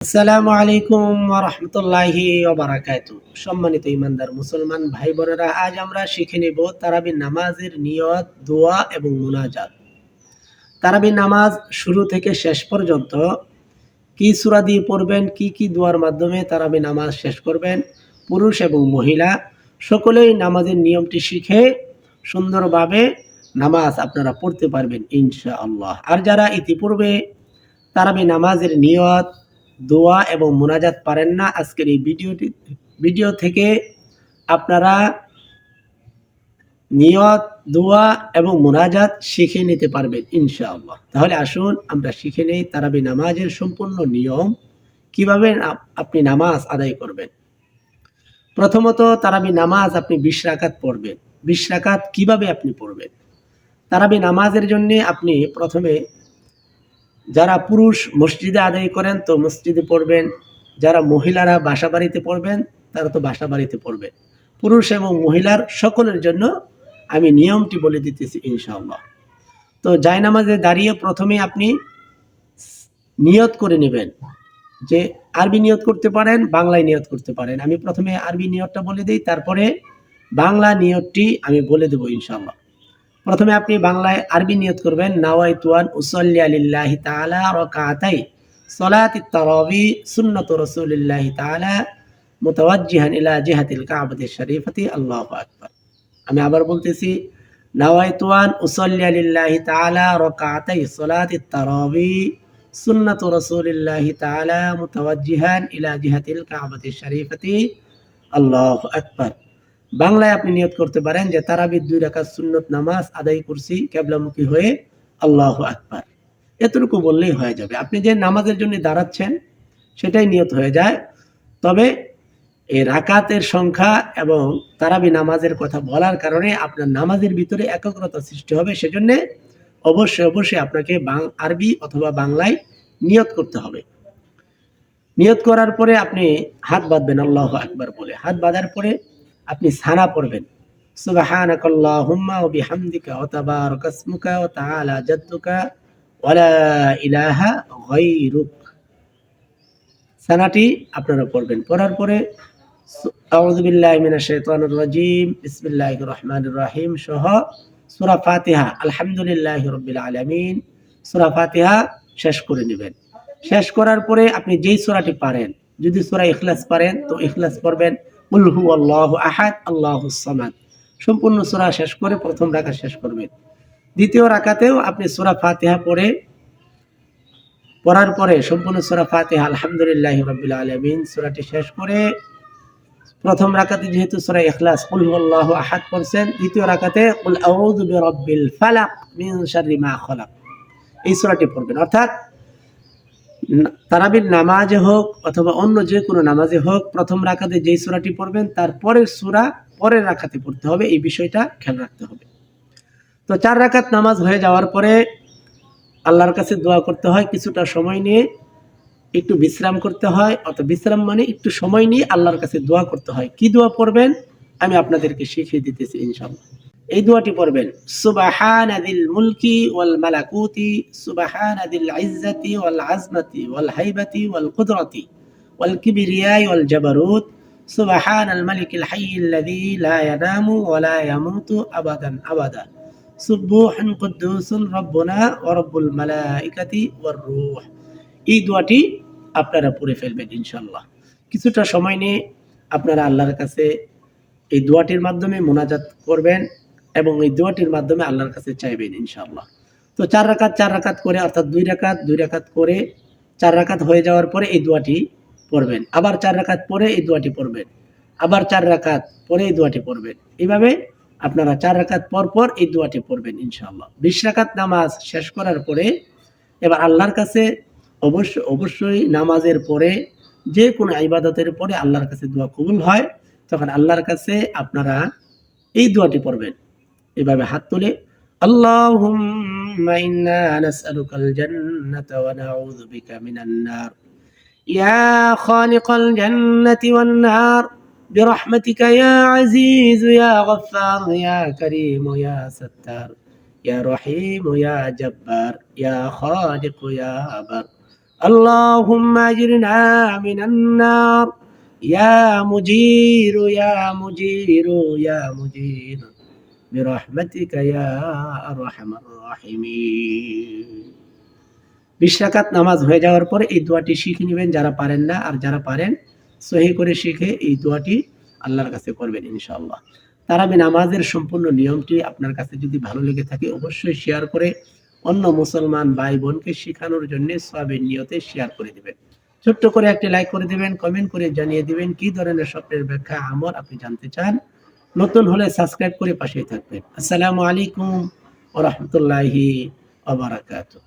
আসসালামু আলাইকুম রহমতুল্লাহি ওবারাকাত সম্মানিত ইমানদার মুসলমান ভাই বোনেরা, আজ আমরা শিখে নেব তারাবি নামাজের নিয়ত, দোয়া এবং মুনাজাত। তারাবি নামাজ শুরু থেকে শেষ পর্যন্ত কি সূরা দিয়ে পড়বেন, কি কি দোয়ার মাধ্যমে তারাবি নামাজ শেষ করবেন, পুরুষ এবং মহিলা, সকলেই নামাজের নিয়মটি শিখে সুন্দরভাবে নামাজ আপনারা পড়তে পারবেন ইনশাআল্লাহ। আর যারা ইতিপূর্বে তারাবি নামাজের নিয়ত দোয়া এবং মোনাজাত পারেন না। আজকের এই ভিডিওটি ভিডিও থেকে আপনারা নিয়ত, দোয়া এবং মোনাজাত শিখে নিতে পারবেন ইনশাআল্লাহ। তাহলে আসুন, আমরা শিখে নেই তারাবি নামাজের সম্পূর্ণ নিয়ম। কীভাবে আপনি নামাজ আদায় করবেন? প্রথমত তারাবি নামাজ আপনি বিশ রাকাত পড়বেন। বিশ রাকাত কীভাবে আপনি পড়বেন? তারাবি নামাজের জন্য আপনি প্রথমে যারা পুরুষ মসজিদে আদায় করেন তো মসজিদে পড়বেন, যারা মহিলারা বাসা বাড়িতে পড়বেন, তারা তো বাসা বাড়িতে পড়বেন পুরুষ এবং মহিলার সকলের জন্য আমি নিয়মটি বলে দিতেছি ইনশাআল্লাহ। তো জায়নামাজে দাঁড়িয়ে প্রথমে আপনি নিয়ত করে নেবেন যে আরবি নিয়ত করতে পারেন, বাংলায় নিয়ত করতে পারেন। আমি প্রথমে আরবি নিয়তটা বলে দিই, তারপরে বাংলা নিয়তটি আমি বলে দেবো ইনশাআল্লাহ। প্রথমে আপনি বাংলায় আরবি নিয়ত করবেন নাওয়াই তুয়ান উসল্লি তাআলা রাকাতাই, সালাত তারাবি সুন্নাত রাসূলিল্লাহি তাআলা মুতাওয়াজ্জিহান ইলা জিহাতিল কাবাতি শরীফাতি, আল্লাহু আকবার। আমি আবার বলতেছি নাওয়াই তুয়ান উসল্লি তাআলা রাকাতাই, সালাত তারাবি সুন্নাত রাসূলিল্লাহি তাআলা মুতাওয়াজ্জিহান ইলা জিহাতিল কাবাতি শরীফাতি, আল্লাহু আকবার। বাংলায় আপনি নিয়ত করতে পারেন যে তারাবির দুই রাকাত সুন্নত নামাজ আদায় করছি, কেবলামুখী হয়ে আল্লাহ আকবার। এতটুকু বললেই হয়ে যাবে। আপনি যে নামাজের জন্য দাঁড়াচ্ছেন, সেটাই নিয়ত হয়ে যায়। তবে এই রাকাতের সংখ্যা এবং তারাবি নামাজের কথা বলার কারণে আপনার নামাজের ভিতরে একাগ্রতা সৃষ্টি হবে। সেজন্য অবশ্যই অবশ্যই আপনাকে আরবি অথবা বাংলায় নিয়ত করতে হবে। নিয়ত করার পরে আপনি হাত বাঁধবেন আল্লাহ আকবার বলে। হাত বাঁধার পরে আপনি সানা পড়বেন। গায়রুক। সানাটি আপনারা পড়বেন। পড়ার পরে আউযু বিল্লাহি মিনাশ শাইতানির রাজীম, বিসমিল্লাহির রহমানির রহিম সহ সূরা ফাতিহা, আলহামদুলিল্লাহি রাব্বিল আলামিন, সূরা ফাতিহা শেষ করে নেবেন। শেষ করার পরে আপনি যেই সূরাটি পারেন, যদি সূরা ইখলাস পারেন, তো ইখলাস পড়বেন কুল হু আল্লাহু আহাদ আল্লাহুস সামাদ। সম্পূর্ণ সূরা শেষ করে প্রথম রাকাত শেষ করবেন। দ্বিতীয় রাকাতেও আপনি সূরা ফাতিহা পড়ে, পড়ার পরে সম্পূর্ণ সূরা ফাতিহা, আলহামদুলিল্লাহি রাব্বিল আলামিন, সূরাটি শেষ করে প্রথম রাকাতে যেহেতু সূরা ইখলাস, কুল আল্লাহু আহাদ পড়ছেন, দ্বিতীয় রাকাতে, কুল আউযু ফালাক মিন শাররি খালাক। এই সূরাটি পড়বেন। অর্থাৎ তারাবির নামাজে হোক অথবা অন্য যে কোনো নামাজে হোক, প্রথম রাখাতে যেই সূরাটি পড়বেন, তার পরের সূরা পরের রাখাতে পড়তে হবে, এই বিষয়টা খেয়াল রাখতে হবে। তো চার রাকাত নামাজ হয়ে যাওয়ার পরে আল্লাহর কাছে দোয়া করতে হয়, কিছুটা সময় নিয়ে একটু বিশ্রাম করতে হয় অত বিশ্রাম মানে একটু সময় নিয়ে আল্লাহর কাছে দোয়া করতে হয়। কি দোয়া পড়বেন, আমি আপনাদেরকে শিখিয়ে দিতেছি, ইনশাআল্লাহ। এই দোয়াটি পড়বেন, সুবাহান আদিল মুলকি ওয়াল মালাকুতি, সুবাহান সুবাহানাদিল ইজ্জাতি ওয়াল আজমতি ওয়াল হাইবাতি ওয়াল কুদরতি ওয়াল কিবরিয়াই ওয়াল জাবারুত, সুবাহান আল মালিক আল হাই আল্লাযী লা ইয়ানামু ওয়া লা ইয়ামুতু আবাদান আবাদা। সুবুহান কুদ্দুসুন রব্বুনা ওয়া রব্বুল মালাইকাতি ওয়ার রূহ। এই দোয়াটি আপনারা পড়ে ফেলবেন ইনশাআল্লাহ। কিছুটা সময় নিয়ে আপনারা আল্লাহর কাছে এই দোয়াটির মাধ্যমে মোনাজাত করবেন। এবং এই দোয়াটির মাধ্যমে আল্লাহর কাছে চাইবেন ইনশাআল্লাহ। তো চার রাকাত চার রাকাত করে, অর্থাৎ দুই রাকাত দুই রাকাত করে, চার রাকাত হয়ে যাওয়ার পরে এই দোয়াটি পড়বেন। আবার চার রাকাত পরে এই দোয়াটি পড়বেন। আবার চার রাকাত পরে এই দোয়াটি পড়বেন। এইভাবে আপনারা চার রাকাত পর পর এই দোয়াটি পড়বেন ইনশাআল্লাহ। বিশ রাকাত নামাজ শেষ করার পরে এবার আল্লাহর কাছে অবশ্য, অবশ্যই নামাজের পরে যে কোনো ইবাদতের পরে আল্লাহর কাছে দোয়া কবুল হয়। তখন আল্লাহর কাছে আপনারা এই দোয়াটি পড়বেন। এভাবে হাত তুলে আল্লাহুম্মা ইন্না নাসআলুকাল জান্নাতা ওয়া নাউযু বিকা মিনান নার ইয়া খালিকাল জান্নাতি ওয়ান নার برحمتك يا عزيز يا غفار يا كريم يا ستار يا رحيم يا جبار يا خالق يا بر اللهم أجرنا من النار يا مجير يا مجير يا مجير برحمتك يا أرحم الراحمين বিশ রাকাত নামাজ হয়ে যাওয়ার পরে এই দোয়াটি শিখে নেবেন যারা পারেন না আর যারা পারেন সহি করে শিখে এই দোয়াটি আল্লাহর কাছে করবেন ইনশাআল্লাহ তারাবি নামাজের সম্পূর্ণ নিয়মটি আপনার কাছে যদি ভালো লেগে থাকে অবশ্যই শেয়ার করে অন্য মুসলমান ভাই বোনকে শেখানোর জন্য সবের নিয়তে শেয়ার করে দিবেন ছোট্ট করে একটি লাইক করে দিবেন কমেন্ট করে জানিয়ে দিবেন কি ধরনের স্বপ্নের ব্যাখ্যা আমল আপনি জানতে চান নতুন হলে সাবস্ক্রাইব করে পাশেই থাকবেন। আসসালামু আলাইকুম ওরহমতুল্লাহি ওবারাকাতুহ